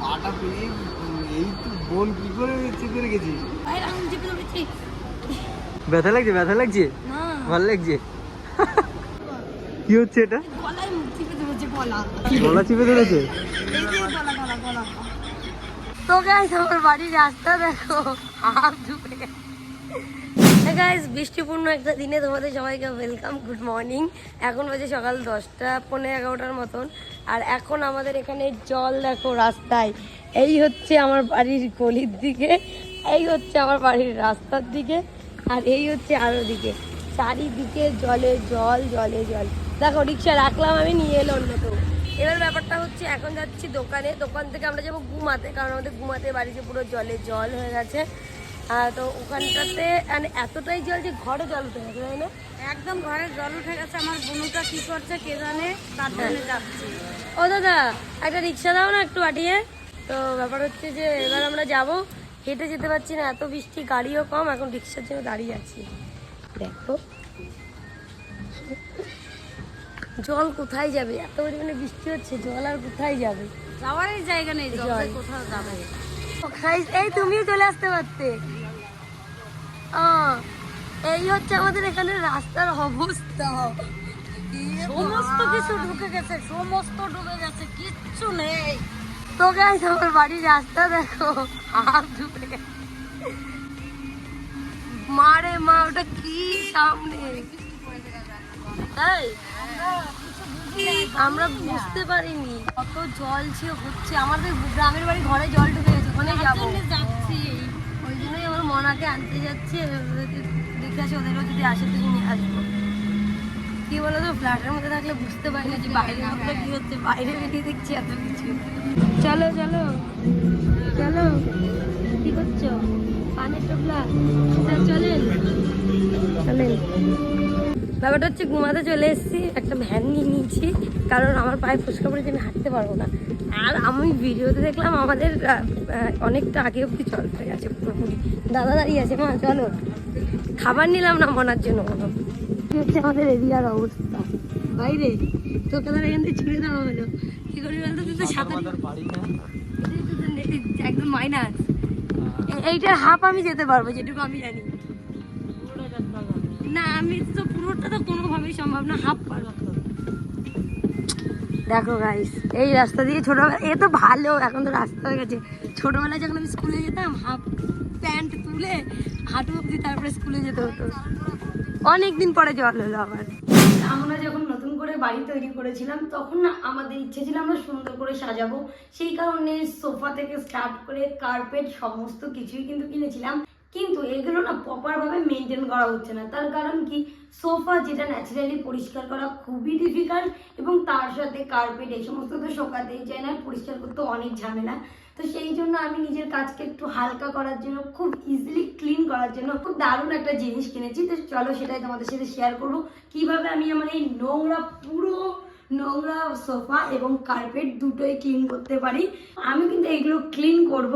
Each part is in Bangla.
পাটা পেয়ে এই তো বোন কি করে চেপে ধরেছি ব্যথা লাগছে ব্যথা লাগছে? ভালো লাগছে? কি হচ্ছে এটা? গলা চিপে ধরেছে? এই যে গলা গলা গলা তো গাইস আমার বাড়ির রাস্তা দেখো হাফ ডুবে গাইস বৃষ্টিপূর্ণ একটা দিনে তোমাদের সবাইকে ওয়েলকাম গুড মর্নিং এখন বাজে সকাল দশটা পনেরো এগারোটার মতন। আর এখন আমাদের এখানে জল দেখো রাস্তায়। এই হচ্ছে আমার বাড়ির গলির দিকে, এই হচ্ছে আমার বাড়ির রাস্তার দিকে, আর এই হচ্ছে আরও দিকে। চারিদিকে জলে জল জলে জল। দেখো, রিক্সা রাখলাম আমি, নিয়ে এলো অন্য এবার ব্যাপারটা হচ্ছে, এখন যাচ্ছি দোকানে। দোকান থেকে আমরা যাব ঘুমাতে, কারণ আমাদের ঘুমাতে বাড়িতে পুরো জলে জল হয়ে গেছে। তো ওখানটাতে মানে এতটাই জল যে ঘরে জল উঠে গেছে তাই না? একদম ঘরে জল উঠে গেছে। আমার বনুটা কি করছে কে জানে তার জন্য যাচ্ছি। ও দাদা একটা রিক্সা দাও না একটু পাঠিয়ে। তো ব্যাপার হচ্ছে যে এবার আমরা যাব। হেঁটে যেতে পারছি না এত বৃষ্টি গাড়িও কম এখন রিক্সার জন্য দাঁড়িয়ে আছি। দেখো। জল কোথায় যাবে? এত পরিমাণে বৃষ্টি হচ্ছে জল আর কোথায় যাবে? যাওয়ারই জায়গা নেই জল। কোথাও যাবে? এই তুমিও চলে আসতে পারতে। এই হচ্ছে আমাদের এখানে রাস্তার অবস্থা। সমস্ত কিছু ঢুকে গেছে সমস্ত ঢুকে গেছে কিচ্ছু নেই। তো গাইস আমার বাড়ির রাস্তা দেখো। ডুবে গেছে। মারে মা ওটা কি সামনে? তাই আমরা বুঝতে পারিনি। কত জল ছিল হচ্ছে আমাদের গ্রামের বাড়ি ঘরে জল ঢুকে ওখানে যাব। যাচ্ছি। ওই জন্যই আমার মনাকে আনতে যাচ্ছি আসি ওদেরও যদি আসে তো নিয়ে আসব। কি বলো তো ফ্ল্যাটের মধ্যে থাকলে বুঝতে পারি না যে বাইরের মধ্যে কি হচ্ছে বাইরে বেরিয়ে দেখছি এত কিছু। চলো চলো। চলো। কি করছ? পানের টোপলা আচ্ছা, চলেন। চলেন। ব্যাপারটা হচ্ছে ঘুমাতে চলে এসেছি একটা ভ্যান নিয়ে নিয়েছি কারণ আমার পায়ে ফুসকা পড়েছে আমি হাঁটতে পারব না। আর আমি ভিডিওতে দেখলাম আমাদের অনেকটা আগে অব্দি জল হয়ে গেছে পুরোপুরি। দাদা দাঁড়িয়ে আছে মা চলো। খাবার নিলাম না মনার জন্য কোনো হচ্ছে আমাদের এরিয়ার অবস্থা। বাইরে তোকে ধর এখান থেকে ছুড়ে দেওয়া হলো। কি করি বলতো তুই তো সাঁতার তোর একদম মাইনাস এইটার হাফ আমি যেতে পারব যেটুকু আমি জানি। না, আমি তো পুরোটা তো কোনোভাবেই সম্ভব না হাফ পারব। দেখো গাইস এই রাস্তা দিয়ে ছোটবেলা, এ তো ভালো, এখন তো রাস্তা হয়ে গেছে। ছোটবেলায় যখন আমি স্কুলে যেতাম হাফ প্যান্ট তুলে হাঁটু অব্দি তারপরে স্কুলে যেতে হতো। অনেক দিন পরে জল হলো আবার। আমরা যখন নতুন করে বাড়ি তৈরি করেছিলাম, তখন না আমাদের ইচ্ছে ছিল আমরা সুন্দর করে সাজাবো। সেই কারণে সোফা থেকে স্টার্ট করে কার্পেট সমস্ত কিছুই কিন্তু কিনেছিলাম। কিন্তু এগুলো না প্রপার ভাবে মেনটেন করা হচ্ছে না। তার কারণ কি? সোফা যেটা ন্যাচারালি পরিষ্কার করা খুবই ডিফিকাল্ট এবং তার সাথে কার্পেট এই সমস্ত তো শোকাতেই চায় না, পরিষ্কার করতে অনেক ঝামেলা। তো সেই জন্য আমি নিজের কাজকে একটু হালকা করার জন্য, খুব ইজিলি ক্লিন করার জন্য খুব দারুণ একটা জিনিস কিনেছি। তো চলো সেটাই তোমাদের সাথে শেয়ার করব। কীভাবে আমি আমার এই নোংরা, পুরো নোংরা সোফা এবং কার্পেট দুটোই ক্লিন করতে পারি। আমি কিন্তু এগুলো ক্লিন করব।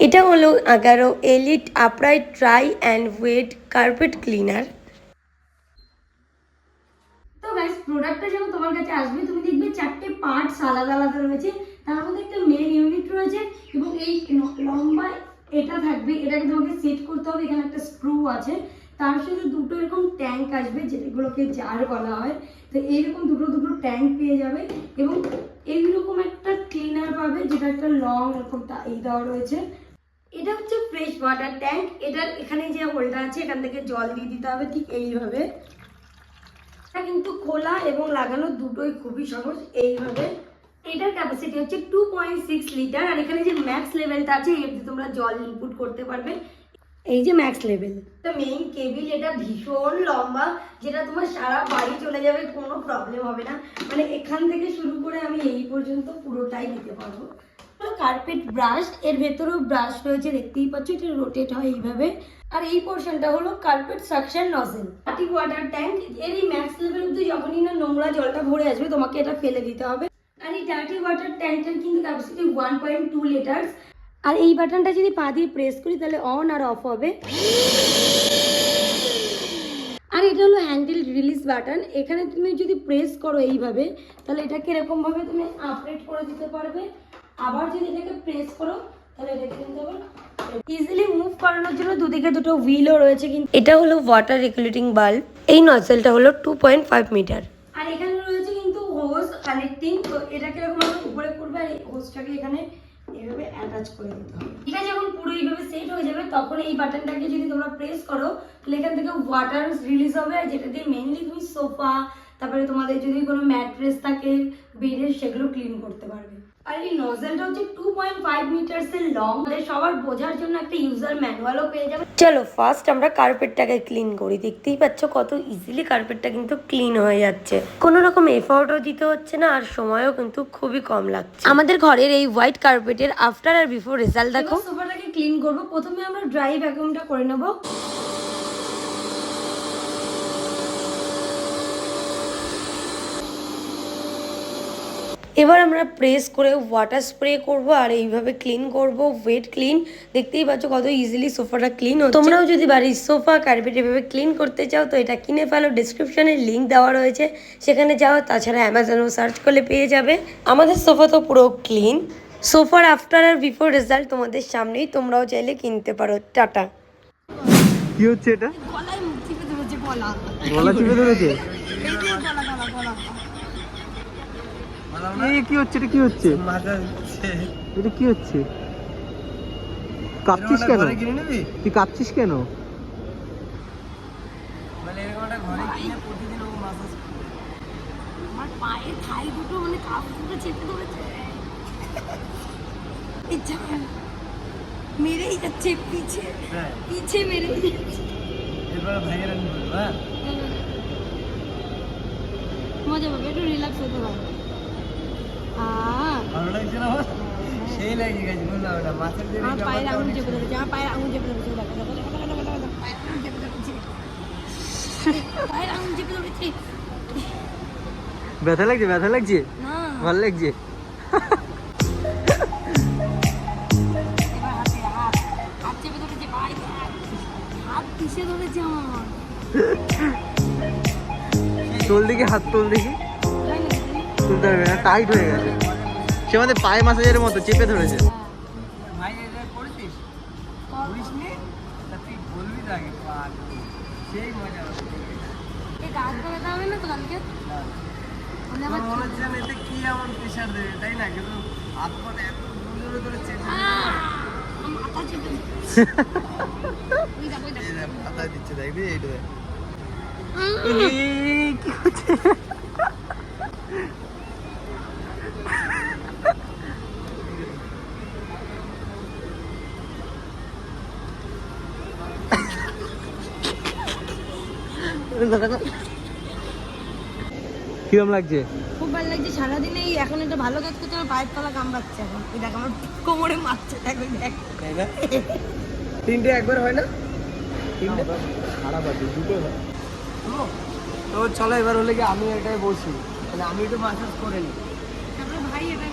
এটা হলো এগারো elite upright dry and wet carpet cleaner. তো গাইস প্রোডাক্টটা যখন তোমার কাছে আসবে, তুমি দেখবে চারটে পার্টস আলাদা আলাদা রয়েছে। তার মধ্যে একটা মেন ইউনিট রয়েছে এবং এই লম্বা এটা থাকবে, এটাকে তোমাকে সেট করতে হবে, এখানে একটা স্ক্রু আছে। তার সাথে দুটো এরকম ট্যাঙ্ক আসবে, যেগুলোকে জার বলা হয়। তো এইরকম দুটো দুটো ট্যাঙ্ক পেয়ে যাবে এবং এইরকম একটা ক্লিনার পাবে, যেটা একটা লং এরকম এই দেওয়া রয়েছে। এটা হচ্ছে ফ্রেশ ওয়াটার ট্যাঙ্ক এটার এখানে যে হোলডার আছে, এখান থেকে জল দিয়ে দিতে হবে ঠিক এইভাবে। এটা কিন্তু খোলা এবং লাগানো দুটোই খুবই সহজ এইভাবে। এটার ক্যাপাসিটি হচ্ছে টু পয়েন্ট সিক্স লিটার আর এখানে যে ম্যাক্স লেভেলটা আছে, এর তোমরা জল ইনপুট করতে পারবে। এই যে ম্যাক্স লেভেল মেইন কেবিল এটা ভীষণ লম্বা, যেটা তোমার সারা বাড়ি চলে যাবে, কোনো প্রবলেম হবে না। মানে এখান থেকে শুরু করে আমি এই পর্যন্ত পুরোটাই নিতে পারব। কার্পেট ব্রাশ এর ভেতরেও ব্রাশ রয়েছে, দেখতেই পাচ্ছ, এটা রোটেট হয় এইভাবে। আর এই পোর্শনটা হলো কার্পেট সাকশন নজেল পার্টি ওয়াটার ট্যাঙ্ক এর এই ম্যাক্স লেভেল অব্দি যখনই না নোংরা জলটা ভরে আসবে, তোমাকে এটা ফেলে দিতে হবে। আর এই ডার্টি ওয়াটার ট্যাঙ্কটার কিন্তু capacity one point two litres আর এই বাটনটা যদি পা দিয়ে প্রেস করি, তাহলে অন আর অফ হবে। আর এটা হলো হ্যান্ডেল রিলিজ বাটন এখানে তুমি যদি প্রেস করো এইভাবে, তাহলে এটাকে এরকমভাবে তুমি আপডেট করে দিতে পারবে। আবার যদি এটাকে প্রেস করো তাহলে এটাকে কিন্তু আবার ইজিলি মুভ করানোর জন্য দুদিকে দুটো হুইলও রয়েছে কিন্তু এটা হলো ওয়াটার রেগুলেটিং বাল্ব এই নজেলটা হলো টু পয়েন্ট ফাইভ মিটার আর এখানে রয়েছে কিন্তু হোজ কানেক্টিং তো এটাকে এরকম উপরে করবে আর এই হোজটাকে এখানে এভাবে অ্যাটাচ করে দিতে হবে। এটা যখন পুরো এইভাবে সেট হয়ে যাবে তখন এই বাটনটাকে যদি তোমরা প্রেস করো তাহলে এখান থেকে ওয়াটার রিলিজ হবে আর যেটা দিয়ে মেইনলি তুমি সোফা তারপরে তোমাদের যদি কোনো ম্যাট্রেস থাকে বেডের সেগুলো ক্লিন করতে পারবে। আর এই নজেলটা হচ্ছে টু পয়েন্ট ফাইভ মিটার্স এর লং সবার বোঝার জন্য একটা ইউজার ম্যানুয়ালও পেয়ে যাবে। চলো ফার্স্ট আমরা কার্পেটটাকে ক্লিন করি। দেখতেই পাচ্ছ কত ইজিলি কার্পেটটা কিন্তু ক্লিন হয়ে যাচ্ছে। কোনো রকম এফোর্টও দিতে হচ্ছে না আর সময়ও কিন্তু খুবই কম লাগছে। আমাদের ঘরের এই হোয়াইট কার্পেটের আফটার আর বিফোর রেজাল্ট দেখো। সোফাটাকে ক্লিন করব। প্রথমে আমরা ড্রাই ভ্যাকুমটা করে নেব। এবার আমরা প্রেস করে ওয়াটার স্প্রে করব আর এইভাবে ক্লিন করব ওয়েট ক্লিন দেখতেই পাচ্ছ কত ইজিলি সোফাটা ক্লিন হচ্ছে। তোমরাও যদি বাড়ির সোফা কার্পেট এভাবে ক্লিন করতে চাও তো এটা কিনে ফেলো। ডিসক্রিপশনে লিংক দেওয়া রয়েছে। সেখানে যাও তাছাড়া অ্যামাজনেও সার্চ করলে পেয়ে যাবে। আমাদের সোফা তো পুরো ক্লিন সোফার আফটার আর বিফোর রেজাল্ট তোমাদের সামনেই। তোমরাও চাইলে কিনতে পারো। টাটা। কি হচ্ছে এটা? গলায় চিপে ধরেছে গলা গলা চিপে ধরেছে এই যে গলা গলা গলা এই কি হচ্ছে এটা কি হচ্ছে? এটা কি হচ্ছে? কাঁপছিস কেন? ঘরে কিনে নিবি? তুই কাঁপছিস কেন? মানে এরকম একটা ঘরে কিনে প্রতিদিন ও মাসাজ আমার পায়ের থাই দুটো মানে করে। মেরেই যাচ্ছে পিছে হ্যাঁ। পিছে মেরেই যাচ্ছে ভাইয়ের হ্যাঁ? মজা পাবে একটু রিল্যাক্স হতে পারবে ভালো লাগছে না সেই লাগিয়ে গেছে বুঝলাম এটা মাথার দিয়ে আমার পায়ের আঙুল চেপে ধরেছে আমার পায়ের আঙুল চেপে ধরেছে দেখো দেখো দেখো দেখো দেখো দেখো পায়ের আঙুল চেপে ধরেছে। পায়ের আঙুল চেপে ধরেছে। ব্যথা লাগছে ব্যথা লাগছে? না। ভালো লাগছে? তোল দেখি হাত তোল দেখি? তুলতে পারবে না টাইট হয়ে গেছে। সে আমাদের পায়ে মাসাজের মতো চেপে ধরেছে। এটা করেছিস? করিস নি তা তুই বলবি তো আগে পাক। সেই মজা হবে এই গাছ ব্যথা হবে না তো কালকে আমি আবার আমার মনে হচ্ছে যেন এতে কি এমন প্রেশার দেবে তাই না কিন্তু হাত পা এত জোরে ধরে চেপে আহ! আমার মাথা চেপে ধরেছে। ওই দেখো, ওই দেখো। এই দেখ, মাথায় দিচ্ছে দেখবি এইটা দেখ কি হচ্ছে কিরম লাগছে? খুব ভালো লাগছে সারাদিন এই এখন একটা ভালো কাজ করছে আমার পায়ের তলা কামড়াচ্ছে এখন। ওই দেখ আমার কোমরে মারছে দেখ দেখ। তিনটে একবার হয় না? তিনটে? খারাপ আছে দুটো তো চলো এবার হলে কি আমি এটাই বসি। তাহলে আমি একটু মাসাজ করে নিই। তারপরে ভাই এটা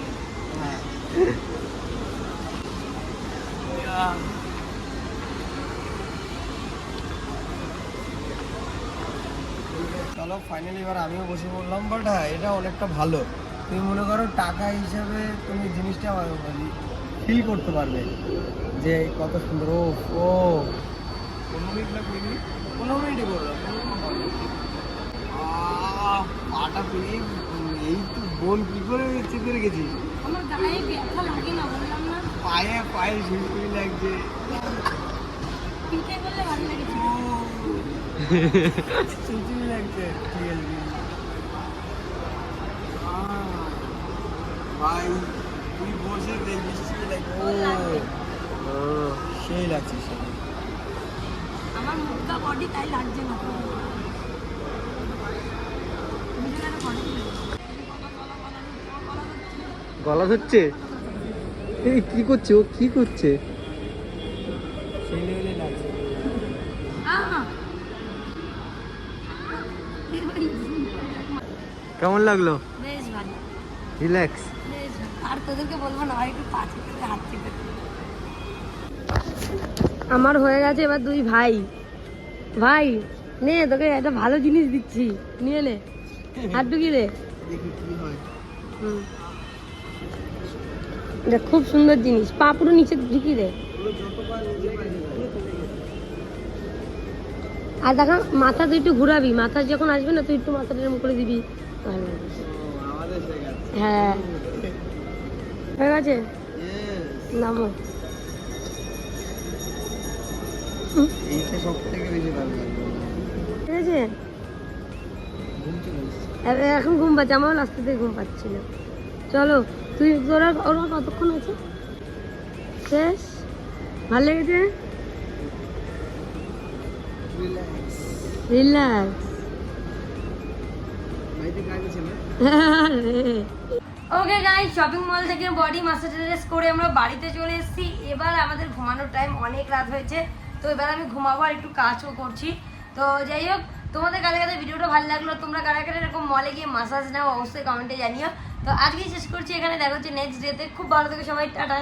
হ্যাঁ। চলো ফাইনালি এবার আমিও বসে বললাম বাট হ্যাঁ এটা অনেকটা ভালো। তুমি মনে করো টাকা হিসাবে তুমি জিনিসটা ফিল করতে পারবে যে কত সুন্দর ও ও। পনেরো মিনিট না কুড়ি মিনিট পনেরো মিনিটই করলাম আহ, পাটা পেয়ে এই তো বোন কি করে চেপে রেখেছি? আমার গায়ে ব্যথা লাগে না বললাম না। পায়ে পায়ে ঝুলকুড়ি লাগছে। ভাই তুই বসে ও সেই লাগছে? গলা ধরছে? এই কি করছে ও? কি করছে সেই লেভেলে লাগছে আহ! কেমন লাগল? বেশ ভালো। রিল্যাক্স আর তোদেরকে বলব না আর একটু হাত আমার হয়ে গেছে এবার দুই ভাই। ভাই নে তোকে একটা ভালো জিনিস দিচ্ছি। নিয়ে নে। হাত ঢুকিয়ে হয়। খুব সুন্দর জিনিস। পা পুরো নিচে ঢুকিয়ে দে। আর দেখা, মাথা তুই একটু ঘুরাবি, মাথা যখন আসবে না, তুই একটু মাথাটা এরম করে দিবি। হয়ে। হ্যাঁ গেছে? নামো। ঠিক আছে এখন ঘুম পাচ্ছে আমার রাস্তা থেকে ঘুম পাচ্ছিল চলো, তুই তোরা ওরা কতক্ষণ আছে? শেষ? ভালো লেগেছে? রিল্যাক্স ওকে গাই শপিং মল থেকে বডি মাসাজ করে আমরা বাড়িতে চলে এসেছি। এবার আমাদের ঘুমানোর টাইম অনেক রাত হয়েছে। তো এবার আমি ঘুমাবো আর একটু কাজও করছি। তো যাই হোক, তোমাদের কাছে কাছে ভিডিওটা ভালো লাগল, তোমরা কারা কারা এরকম মলে গিয়ে মাসাজ নাও, অবশ্যই কমেন্টে জানিও। তো আজকেই শেষ করছি এখানে, দেখা হচ্ছে নেক্সট ডেতে খুব ভালো থেকে সবাই, টাটা।